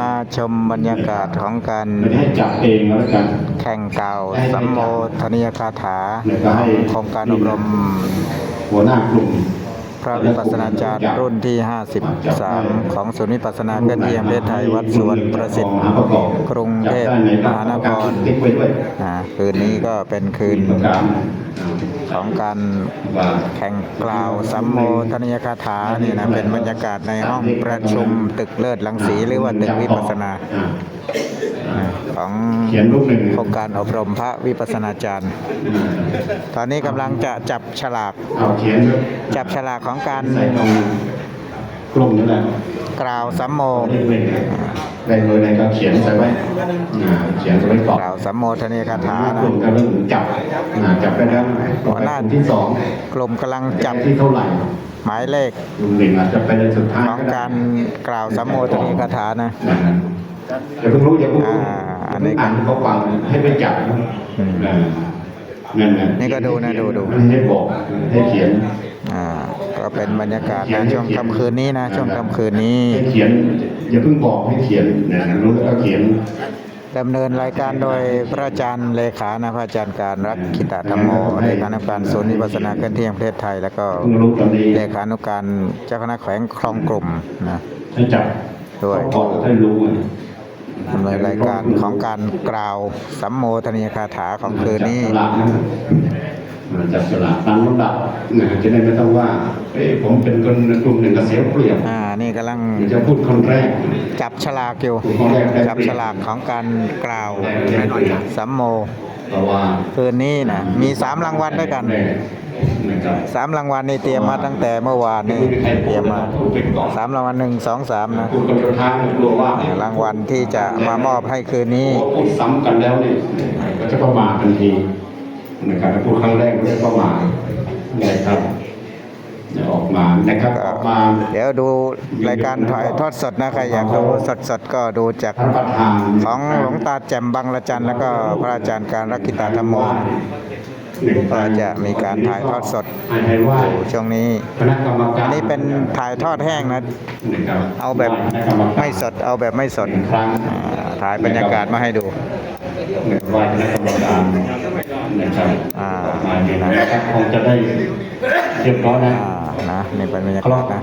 มาชมบรรยากาศของการไม่ได้ให้จับเองแล้วกัน แข่งเก่าสัมโมทนียคาถาโครงการอบรมหัวหน้ากลุ่ม พระวิปัสสนาจารย์รุ่นที่ 53 ของศูนย์วิปัสสนาเคลื่อนที่แห่งประเทศไทยวัดสวนประสิทธิ์ กรุงเทพมหานครนะคืนนี้ก็เป็นคืนของการแข่งกล่าวสัมโมทนยคาถานี่นะเป็นบรรยากาศในห้องประชุมตึกเลิศลังสีหรือว่าตึกวิปัสสนา ของเขียนรูปหนึ่งโครงการอบรมพระวิปัสสนาจารย์ ตอนนี้กำลังจะจับฉลากเอาเขียนด้วยจับฉลากของการใส่ตรงกลุ่มนั่นแหละกล่าวสัมโมเล่นๆได้เลยในก็เขียนใส่ไว้อ่าเขียนใส่ไว้ก่อนกล่าวสัมโมทนียคาถาถ้ากนะลุ่มก็เริ่มจับอ่าจับไปแล้วหัวหน้ากลุ่มที่สองกลุ่มกำลังจับที่เท่าไหร่หมายเลขกลุ่มหนึ่งอาจจะไปในสุดท้ายของก็ได้การกล่าวสัมโมทนียคาถานะนั่นน่ะ อย่าเพิ่งรู้อย่าเพิ่งรู้อ่าอันนี้อ่านเขาฟังให้ไปจับอืมเออนั่นน่ะนี่ก็ดูนะดูดูไม่ให้บอกให้เขียนอ่าก็เป็นบรรยากาศนะช่วงค่ำคืนนี้นะช่วงค่ำคืนนี้ให้เขียนอย่าเพิ่งบอกให้เขียนนะรู้แล้วก็เขียนดำเนินรายการโดยพระอาจารย์เลขานะพระอาจารย์การรักขิตธรรมโมเลขานุการศูนย์วิปัสสนาเคลื่อนที่แห่งประเทศไทย แล้วก็เพิ่งรู้ตอนนี้เลขานุการเจ้าคณะแขวงคลองกลุ่มนะให้จับด้วยบอกให้รู้ไงดำเนินรายการของการกล่าวสัมโมทนียคาถาของคืนนี้จับฉลากนะมันจับฉลากตามลำดับนะจะได้ไม่ต้องว่าเอ้ยผมเป็นคนกลุ่มหนึ่งก็เสียเปรียบอ่านี่กำลังเดี๋ยวจะพูดคนแรก จับฉลากอยู่คนแรกได้จับเปรียบฉลากของการกล่าวได้เปรียบสัมโม เพราะว่าคืนนี้นะมีสามรางวัลด้วยกันแรนะครับสามรางวัลนี่เตรียมมาตั้งแต่เมื่อวานนี่เตรียมมาสามรางวัลหนึ่งสองสามนะพูดกันเดียวทางกลัวว่ารางวัลที่จะมามอบให้คืนนี้โอ้พูดซ้ำกันแล้วเนี่ยก็จะประมาททันทีนะครับถ้าพูดครั้งแรกก็จะประมาทนะครับ เดี๋ยวออกมานะครับออกมาเดี๋ยวดูรายการถ่ายทอดสดนะใครอยากดูสดๆก็ดูจากท่านประธานของหลวงตาแจ่มบังละจันแล้วก็พระอาจารย์การรักกิตาธรรมโมหนึ่งก็จะมีการถ่ายทอดสดให้ให้ไหว้อยู่ช่วงนี้คณะกรรมการอันนี้เป็นถ่ายทอดแห้งนะนะครับเอาแบบคณะกรรการไม่สด เอาแบบไม่สดหนึ่งครั้งอ่าถ่ายบรรยากาศมาให้ดูไหว้คณะกรรมการนะครับอ่ามาดีนะครับคงจะได้เรียบร้อยนะอ่า นะในบรรยากาศนะ